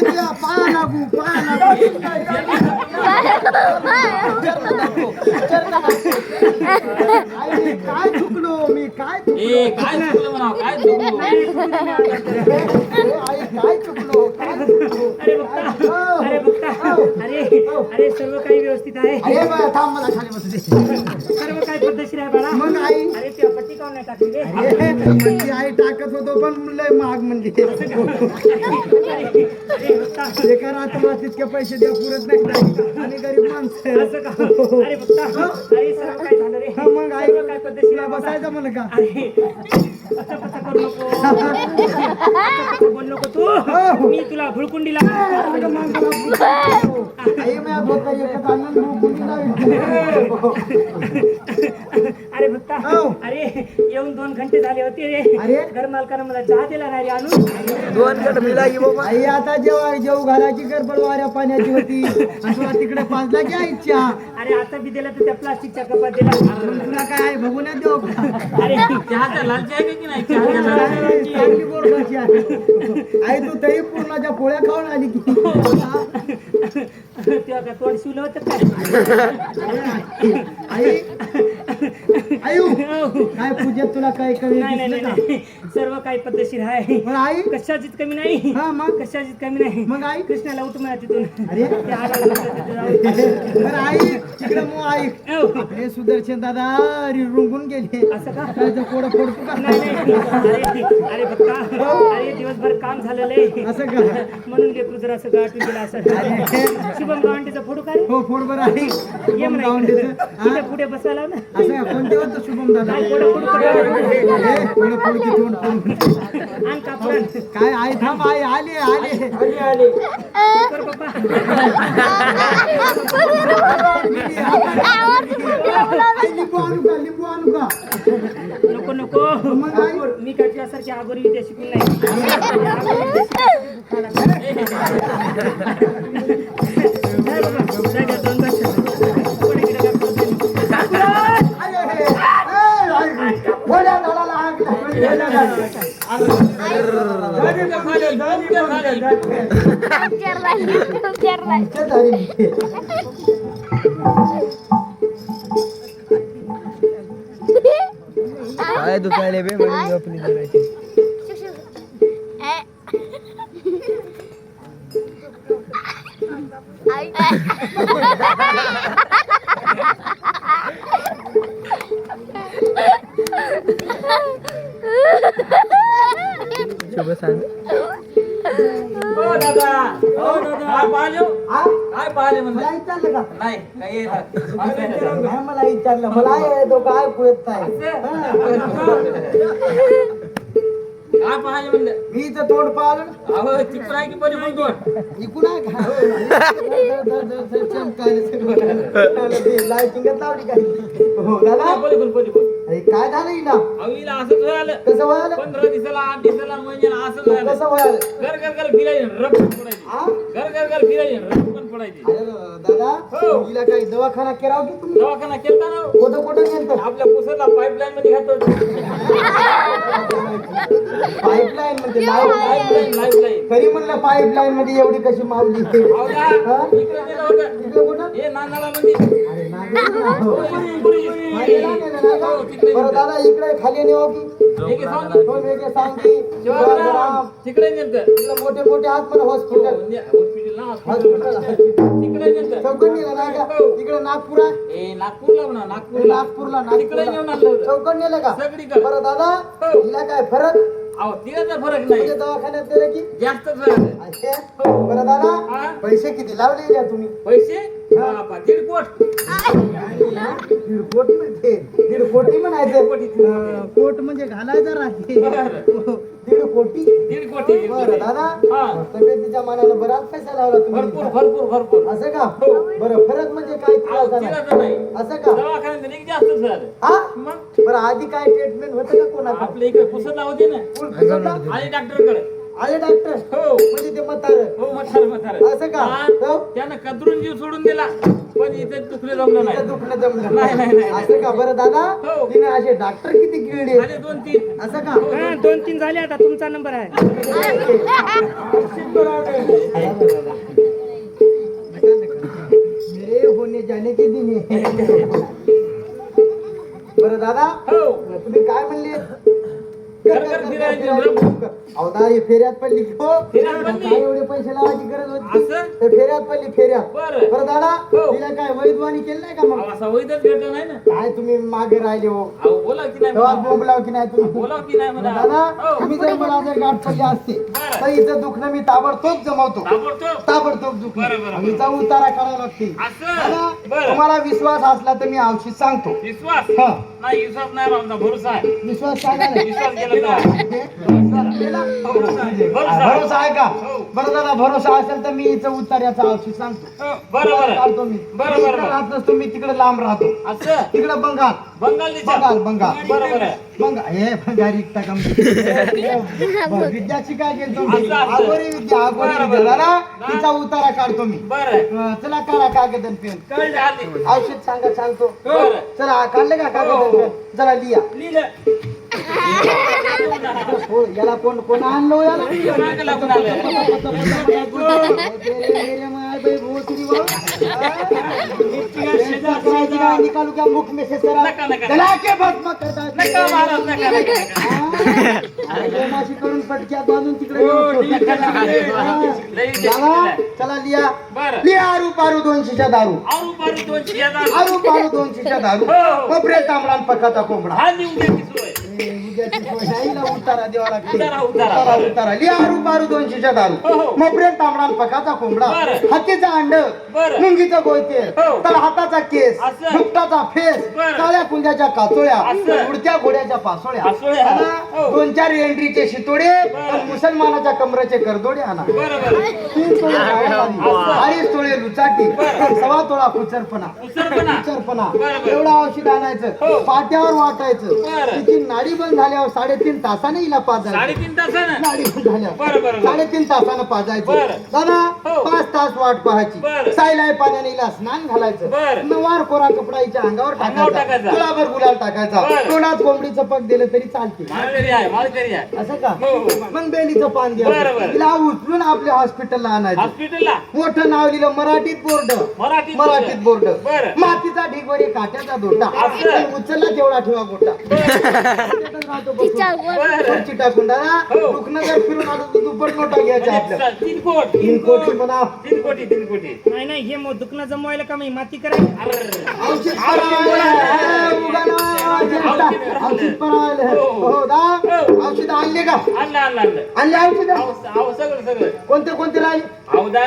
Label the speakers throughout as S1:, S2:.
S1: तुला पाया लागू पाया लागू आई मी काय चुकलो मी? काय
S2: ए काय चुकलं म्हणा? काय चुकलं?
S1: आई काय चुकलो? काय चुकलो?
S3: अरे बघता. अरे बघता. अरे अरे सर्व काही व्यवस्थित आहे.
S1: अरे बा थांब मला खाली बसू दे.
S3: सर्व काही पद्धतशीर आहे बाळा.
S1: मग आई?
S3: अरे त्या पट्टी काऊन नाही टाकली रे.
S1: अरे आई होतो पण लय महाग म्हणजे एका रात्र तितके पैसे द्या पुरत नाही. आणि गरीब माणसं. हा, मग तुला
S3: आहे बाबा.
S1: बसायचं म्हणलं का?
S3: नको. बोल नको तू. मी तुला भुळकुंडीला
S1: आई मी एकच.
S3: अरे भक्ता
S1: हो.
S3: अरे येऊन दोन घंटे झाले होते रे.
S1: अरे?
S3: घर मालकानं मला चहा दिला नाही रे आणून.
S1: आई आता जेव्हा जेव घालायची गडबड वाऱ्या पाण्याची होती. आणि तुला तिकडे पाजला की आई चहा.
S3: अरे आता बी दिला तर त्या प्लास्टिकच्या कपात दिला.
S1: मग तुला काय आई बघून देऊ का
S3: अरे.
S2: चहाचा लालची आहे का नाही? चहाचा आहे?
S1: चांगली आहे. आई तू तरी पूर्णाच्या पोळ्या खाऊन आली की.
S3: तेव्हा का तोंड शिवलं होतं काय?
S1: आई आयु. काय पूजेत तुला काय कमी
S3: नाही नाही
S1: दिसलं
S3: नाही
S1: का?
S3: नाही. सर्व काही पद्धतशीर आहे.
S1: मग आई?
S3: कशाचीच कमी नाही.
S1: हा मग?
S3: कशाचीच कमी नाही.
S1: मग आई?
S3: कृष्णाला उठ म्हणा तिथून.
S1: अरे.
S3: त्या हाडाला म्हणा तिथं जाऊन.
S1: बरं आई तिकडे मग आई.
S3: औ,
S1: आपले सुदर्शन दादा रुंगून गेले.
S3: असं का?
S1: काय तर कोड फोडतो का?
S3: नाही नाही. अरे अरे बघा अरे दिवसभर काम झालेलं आहे.
S1: असं का?
S3: म्हणून लेकरू जरा असं गाठून गेला असं. शुभम गावंडीचा फोटो काय?
S1: हो फोड बरं आहे
S3: ये म्हणा
S1: गावंडीचं.
S3: इकडे.
S1: हा?
S3: इथे पुढे बसायला ना.
S1: असं का? कोणते होतं? शुभम दादा
S3: काय
S1: काय आई थांब आई आले आले
S3: कर बाबा
S1: आई लिंबू आणू का लिंबू आणू का
S3: नको नको
S1: मग आई
S3: मी काय तुझ्यासारखी आगोरी विद्या शिकून नाही काय
S4: दुखायले बे म्हणून झोपली जराशी.
S2: काय पाहिलं
S1: आ?
S2: काय पाहिलं
S1: मला
S2: म्हणलं
S1: विचारलं का?
S2: नाही काय येत
S1: नाही मला विचारलं. मला हे तो काय पुरत नाही.
S2: काय पाहिलं म्हणलं?
S1: मी इथं तोंड पाहिलं.
S2: अहो चित्र आहे की बरी म्हणतो
S1: इकून आहे का? चमकायला सगळं. लाईटिंगच लावली काही हो दादा?
S2: बोल बोल
S1: काय झालं हिला?
S2: असंच झालं
S1: कसं व्हायला?
S2: पंधरा दिवसाला आठ दिवसाला महिन्याला असं झालं
S1: कसं व्हायला?
S2: घर घर घर फिरायचे रक्कम पडायची
S1: आ?
S2: घर घर घर फिरायचे रक्कम पडायची
S1: अरे दादा
S2: हो.
S1: हिला काही दवाखाना केला की तुम्ही?
S2: दवाखाना केलता ना?
S1: कुठं कुठं गेलत?
S2: आपल्या पुसरला पाईपलाईन मध्ये घातो
S1: पाईपलाईन म्हणजे लाइट
S2: पाईपलाईन लाईफलाईन
S1: तरी म्हणलं पाईपलाईन मध्ये एवढी कशी मावली. हा?
S2: इकडे गेलं होतं. हे नानाला मध्ये
S1: बरं दादा इकडे खाली नेऊ की?
S2: हे घे सांग.
S1: दोन वेगळे सांग की?
S2: शिवाजीराव, तिकडे नेलतं
S1: तिकडे मोठे मोठे आत मला हॉस्पिटल
S2: हॉस्पिटल ना
S1: हॉस्पिटल
S2: तिकडे नेलतं
S1: चौकट नेलं नाही का? तिकडे नागपूर आहे.
S2: ए नागपूरला म्हणा नागपूरला.
S1: नागपूरला
S2: तिकडे नेऊन
S1: नागपूरला
S2: आणलं होतं
S1: नेलं का?
S2: सगळीकडे.
S1: बरं दादा
S2: हो.
S1: हिला काय फरक?
S2: अहो तिला फरक
S1: म्हणजे
S2: नाही.
S1: दवाखान्यात दिलं की?
S2: जास्त फरक आहे.
S1: अच्छा. बरं दादा
S2: हा?
S1: पैसे किती लावले या तुम्ही?
S2: पैसे? बापा, दीड कोट
S1: दीड कोटी म्हणजे दीड कोटी म्हणायचं
S2: कोटी.
S1: अं, कोट म्हणजे घालायचं राहते.
S2: बरं.
S1: दीड कोटी
S2: दीड कोटी दीड
S1: बरं
S2: कोटी.
S1: दादा
S2: हा.
S1: तब्येतीच्या मानानं बराच पैसा लावला
S2: भरपूर
S1: तुम्ही.
S2: भरपूर भरपूर
S1: असं का? बरं फरक म्हणजे काय?
S2: तिला तर नाही.
S1: असं का?
S2: दवाखान्यात नाही जास्त झालं.
S1: हा?
S2: मग?
S1: बरं आधी काय ट्रीटमेंट होतं का कोणाकडे
S2: आपल्या इकडे पुसरला होती ना? आली डॉक्टरकडे
S1: आले डॉक्टर
S2: हो.
S1: म्हणजे ते मतार
S2: हो मतार मतार
S1: असं का?
S2: हो? त्यानं कदरून जीव सोडून दिला पण इथे दुखले जमलं नाही.
S1: तिला जमलं
S2: नाही,
S1: असं का बरं दादा?
S2: हो.
S1: तिने असे डॉक्टर किती गिळले?
S2: झाले दोन तीन.
S1: असं का?
S3: हो, हा दोन तीन. झाले आता तुमचा नंबर आहे.
S1: मेरे होने जाने के दिन बरं दादा?
S2: हो.
S1: तुम्ही काय म्हणले? फेऱ्यात पडली. हो.
S2: फेऱ्यात पडली?
S1: काय एवढे पैसे लावायची गरज होती?
S2: असं?
S1: ते फेऱ्यात पडली फेऱ्यात.
S2: बरं.
S1: बरं दादा
S2: हो.
S1: तिला काय वैद्वानी केलं नाही का मग?
S2: असा वैदच भेटला नाही ना?
S1: काय तुम्ही मागे राहिले हो?
S2: अहो बोला की नाही
S1: तेव्हा
S2: म्हणा.
S1: बोंब लाव की नाही तुम्ही?
S2: बोला की नाही म्हणा.
S1: दादा
S2: हो.
S1: तुम्ही जर मला जर गाठ पडली असते
S2: बरं.
S1: तर इथं दुखणं मी ताबडतोब जमवतो.
S2: ताबडतोब?
S1: ताबडतोब
S2: बरं,
S1: दुखणं
S2: बरं,
S1: हिचा उतारा करावा लागते
S2: असं?
S1: दादा
S2: बरं.
S1: तुम्हाला विश्वास असला तर मी औषध सांगतो.
S2: विश्वास?
S1: हा.
S2: नाही विश्वास नाही आमचा भरोसा आहे.
S1: विश्वास सांगा ना.
S2: विश्वास केला तर.
S1: केला?
S2: भरोसा.
S1: भरोसा आहे का?
S2: हो.
S1: बरं दादा भरोसा असेल तर मी इथं उतार्याचं औषध सांगतो.
S2: हो, बरं बरं.
S1: काढतो मी.
S2: बरं,
S1: मी
S2: बरं,
S1: इकडं
S2: बरं.
S1: राहत नसतो मी तिकडे लांब राहतो.
S2: असं?
S1: तिकडे बंगाल.
S2: बंगाल
S1: बंगाल बंगाल.
S2: बरं बरं.
S1: बंगाल हे का बरं, विद्याची काय केली
S2: असं.
S1: आगोरी विद्या आगोरी
S2: बरं,
S1: विद्या
S2: बरं.
S1: दादा तिचा उतारा काढतो मी.
S2: बरं.
S1: अं, चला काढा कागद आणि पेन. औषध सांगा सांगतो. चला काढले का कागद आणि पेन? चला लिहा.
S2: लिहिलं.
S1: हो याला कोण कोण आणलो याला निकालू क्या मुख में से जरा
S2: नका, नका.
S1: चला के भस्म करता
S2: नका महाराज नका नका नका.
S1: माशी करून पटक्यात बांधून तिकडे
S2: हो.
S1: हा. चला
S2: बरं
S1: लिहा आरू पारू दोन शिशा दारू
S2: आरू पारू दोन शियादार
S1: आरू पारू दोन शिशा दारू
S2: हो.
S1: कोपरे तांबडा पकाचा कोंबडा
S2: हा लिहून
S1: उतारा द्यावा लागते
S2: उतारा, उतारा.
S1: उतारा लिहा आरू पारू दोन शिशा दारू
S2: हो, हो.
S1: तांबडा पकाचा कोंबडा
S2: बरं.
S1: हत्तीचा अंड
S2: बरं.
S1: मुंगीचं गोयतेल
S2: हो.
S1: तर हाताचा केस
S2: असं.
S1: फेस
S2: बरं.
S1: काळ्या कुंजाच्या काचोळ्या
S2: असं.
S1: उडत्या घोड्याच्या पासोळ्या
S2: पासोळ्या.
S1: आणा.
S2: हो.
S1: दोन चार एंट्रीचे शितोडे
S2: बरं.
S1: आणि मुसलमानाच्या कमराचे करदोडे आणा
S2: बरं बरं
S1: तीन तोळे
S2: असं.
S1: अडीच तोळे लुचाटी
S2: बरं.
S1: सव्वा तोळा कुचरपणा
S2: बरं, बरं.
S1: एवढं औषध आणायचं
S2: हो.
S1: पाट्यावर वाटायचं
S2: बरं.
S1: तिची नाडी बंद झाल्यावर साडेतीन तासाने हिला पाजायचं
S2: साडेतीन तासानं बरं, बरं, बरं.
S1: साडेतीन तासानं पाजायचं
S2: बरं.
S1: दादा
S2: हो.
S1: पाच तास वाट पाहायची. सायलाय पाण्याने हिला स्नान घालायचं. नवार कोरा कपडा हिच्या अंगावर
S2: अंगावर
S1: टाकायचा
S2: टाकायचा.
S1: गुलाबर गुलाल टाकायचा
S2: बरं.
S1: तोंडात कोंबडीचं पग दिलं तरी चालते
S2: आहे आहे
S1: असं का
S2: हो, हो.
S1: मग बेलीचं पान
S2: बरं, बरं.
S1: तिला उचलून आपल्या हॉस्पिटलला आणायचं
S2: हॉस्पिटलला
S1: मोठं नाव लिहिलं मराठीत बोर्ड
S2: मराठीत
S1: मराठीत बोर्ड
S2: बरं.
S1: मातीचा ढिगवरी काट्याचा दोटा
S2: असं.
S1: उचलला तेवढा ठेवा गोटा खुर्ची टाकून दादा
S2: हो.
S1: दुखणं जर फिरून आलं तर दुप्पट नोटा घ्यायच्या आपल्या.
S2: तीन कोट
S1: तीन कोटी म्हणा.
S2: तीन कोटी तीन कोटी.
S3: नाही नाही हे मग दुखणं जमवायला का मी? माती करायला?
S2: अर्र.
S1: औषध परावायला. उगा. औषध परावायला. हो. दा औषध आणले का?
S2: आणलं आणलं आणलं.
S1: आणले औषध?
S2: अहो अहो, सगळं सगळं.
S1: कोणते कोणते राहिले
S2: अहो दा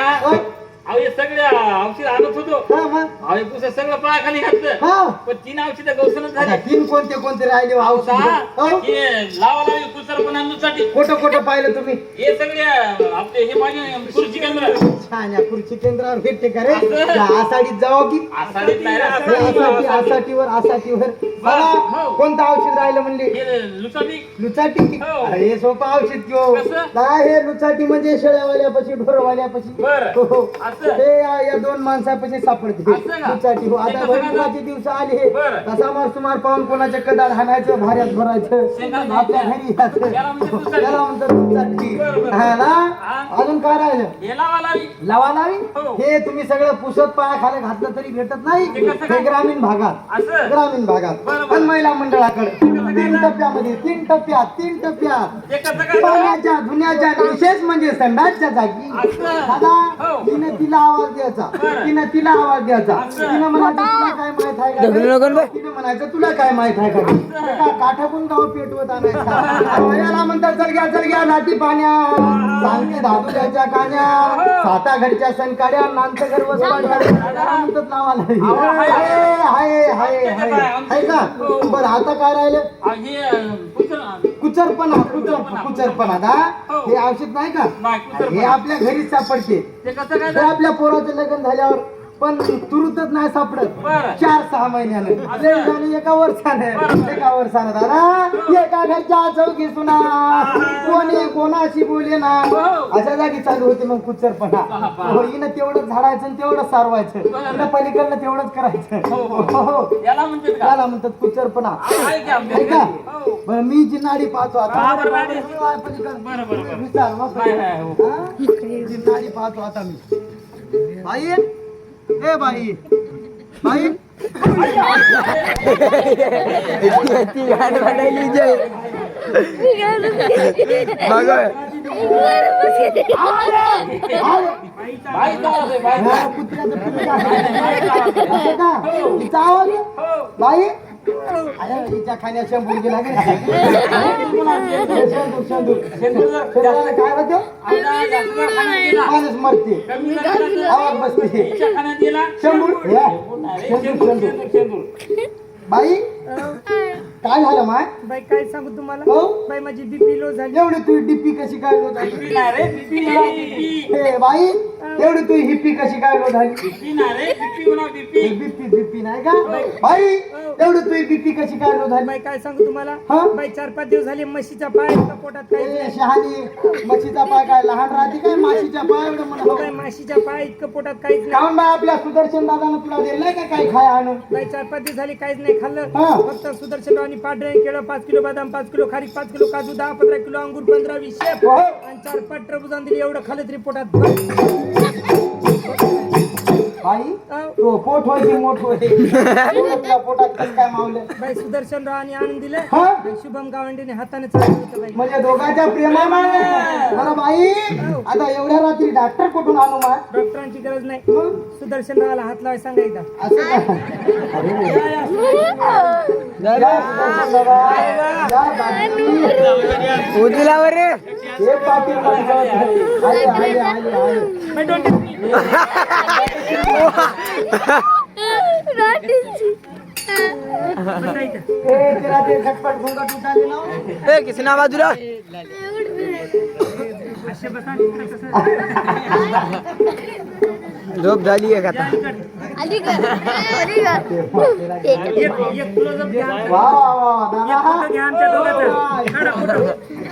S1: हो.
S2: अहो हे सगळे औषध आणत होतो
S1: हा मग
S2: अहो पुस्तक सगळं पायाखाली घातलं
S1: हा
S2: पण तीन औषधं गवसनच
S1: आता
S2: झाली
S1: तीन कोणते कोणते राहिले हो औषध
S2: लावा लावी कुसरसाठी
S1: खोटं खोटं पाहिलं तुम्ही
S2: हे सगळे आपले हे माझे खुर्ची केंद्र
S1: छान या खुर्ची केंद्रावर भेटते का रे
S2: असं.
S1: आषाढीत जावं की
S2: आषाढीत नाही रे,
S1: हे. आसाटीवर आसाटीवर
S2: हो.
S1: कोणतं औषध राहिलं म्हणले
S2: हे लुचाटी
S1: लुचाटी?
S2: हो.
S1: अरे, हे सोपं औषध
S2: कसं?
S1: काय हे लुचाटी म्हणजे शेळ्यावाल्यापाशी ढोरवाल्यापाशी
S2: बरं.
S1: हो, हो.
S2: असं?
S1: हे या या दोन माणसापाशी सापडते
S2: असं का?
S1: लुचाटी हो
S2: ते
S1: आता दिवस आले
S2: बरं.
S1: कसा मार सुमार पाहून कोणाच्या हाणायचं भाऱ्यात भरायचं आपल्या. घरी यायचं.
S2: याला म्हणतात लुचाटी.
S1: याला म्हणतात लुचाटी
S2: बरं, बरं.
S1: हा ना
S2: हा.
S1: अजून काय राहिलं
S2: लावा लावी हो.
S1: हे तुम्ही सगळं पुसत पाया खाली घातलं तरी भेटत नाही
S2: ते कसं काय?
S1: हे ग्रामीण भागात
S2: असं
S1: ग्रामीण भागात पण महिला मंडळाकडे? तीन टप्प्यामध्ये तीन टप्प्यात तीन टप्प्यात
S2: ते कसं काय
S1: पाण्याच्या धुण्याच्या विशेष म्हणजे संडासच्या जागी.
S2: असं?
S1: दादा
S2: हो.
S1: तिने तिला आवाज द्यायचा.
S2: बरं.
S1: तिने तिला आवाज द्यायचा.
S2: असं?
S1: तिने म्हणायचं तुला काय माहीत आहे का
S4: नको बे.
S1: तिने म्हणायचं तुला काय माहीत आहे का ते का काठाकून गाव पेटवत आणायचा. म्हणतात चल घ्या चल घ्या नाटी पाण्या. सांगते दादुल्याच्या कान्या साता घरच्या सणकाड्या नांत घर वसपाड्या याला म्हणतात नावाला हाय. हाय हाय हाय हाय का? बरं आता काय राहिलं?
S2: हे
S1: कुचरपणा कुचर कुचरपणा ना? हे. औषध नाही का? हे आपल्या घरीच सापडते.
S2: ते कसं काय
S1: हे आपल्या पोराचं लग्न झाल्यावर पण तुरुतच नाही सापडत
S2: बरं.
S1: चार सहा महिन्यानं झाली एका वर्षानं
S2: बरं.
S1: एका वर्षानं दादा एका घरच्या चौकी सुना कोणी कोणाशी बोले ना
S2: हो.
S1: अशा जागी चालू होते मग कुचरपणा
S2: बाबा.
S1: हो हिनं तेवढंच झाडायचं आणि तेवढंच सारवायचं
S2: बरं.
S1: हिनं पलीकडनं तेवढंच करायचं
S2: हो, हो. याला म्हणतात का
S1: त्याला म्हणतात कुचरपणा
S2: आहे की आमच्या
S1: आहे का?
S2: घरी? हो.
S1: बरं मी जी नाडी पाहतो आता
S2: बरं, नाडी.
S1: आहे पलीकडं.
S2: बरं, बरं, बरं.
S1: विचार मग.
S2: नाही, नाही, हो.
S1: हा? जी नाडी पाहतो आता मी बाई ए बाई बाई
S4: ती गाठ वाटायली जे. बघ
S3: बाईचा
S2: बाईचा आवाज आहे, बाईचा.
S1: हा, कुत्र्याचं पिल्लू आहे. असं का? हिचा आवाज आहे?
S3: हो
S1: बाई अरे तिच्या खाण्यात शंभर गेला काय होतं. माणूस मरते. आवाज बसते. शंभूर. बाई काय झालं माय
S3: बाई काय सांगू तुम्हाला
S1: हो
S3: बाई माझी बीपी लो झाली
S1: एवढी तुझी डिप्पी कशी काय लो झाली बाई एवढी तुझी हिप्पी कशी काय लो झाली. बिप्पी बिप्पी नाही का? बाई एवढी तुझी बिप्पी कशी काय लो झाली?
S3: बाई काय सांगू तुम्हाला?
S1: हा?
S3: बाई चार पाच दिवस झाले म्हशीचा पाय एका पोटात काही
S1: ए, शहाणी मच्छीचा पाय काय लहान राहते काय? माशीच्या पाय एवढं
S3: बाई
S1: म्हणा
S3: म्हशीच्या पाय इतकं पोटात काहीच नाही.
S1: काऊन बाय आपल्या सुदर्शन दादानं तुला दिलंय का काय खाय आणून?
S3: बाई चार पाच दिवस झाले काहीच नाही
S1: हा.
S3: खाल्लं फक्त सुदर्शन आणि पांढरे केळं पाच किलो बदाम पाच किलो खारीक पाच किलो काजू दहा पंधरा किलो अंगूर पंधरा वीस शेप.
S1: हो.
S3: आणि चार पाच टरबूज दिली एवढं खाल्लं तरी पोटात
S1: बाई तो पोट होय. की मोठ पोटात काय मावलं?
S3: बाई सुदर्शन राव आणि आनंद दिले.
S1: हा?
S3: बाई शुभम गावंडीने हाताने होतं बाई.
S1: म्हणजे दोघांच्या प्रेमानं? बरं बाई आता एवढ्या रात्री डॉक्टर कुठून आणू माय
S3: डॉक्टरांची गरज नाही. सुदर्शन रावाला हात लावाय सांगा एकदा.
S1: असं अरे
S4: रे.
S1: हे पाटील माणसं. आले, आले, आले, आले. ए, हो.
S4: किसना बाजूला झोप झाली आहे आता
S3: एक
S1: वा वा वा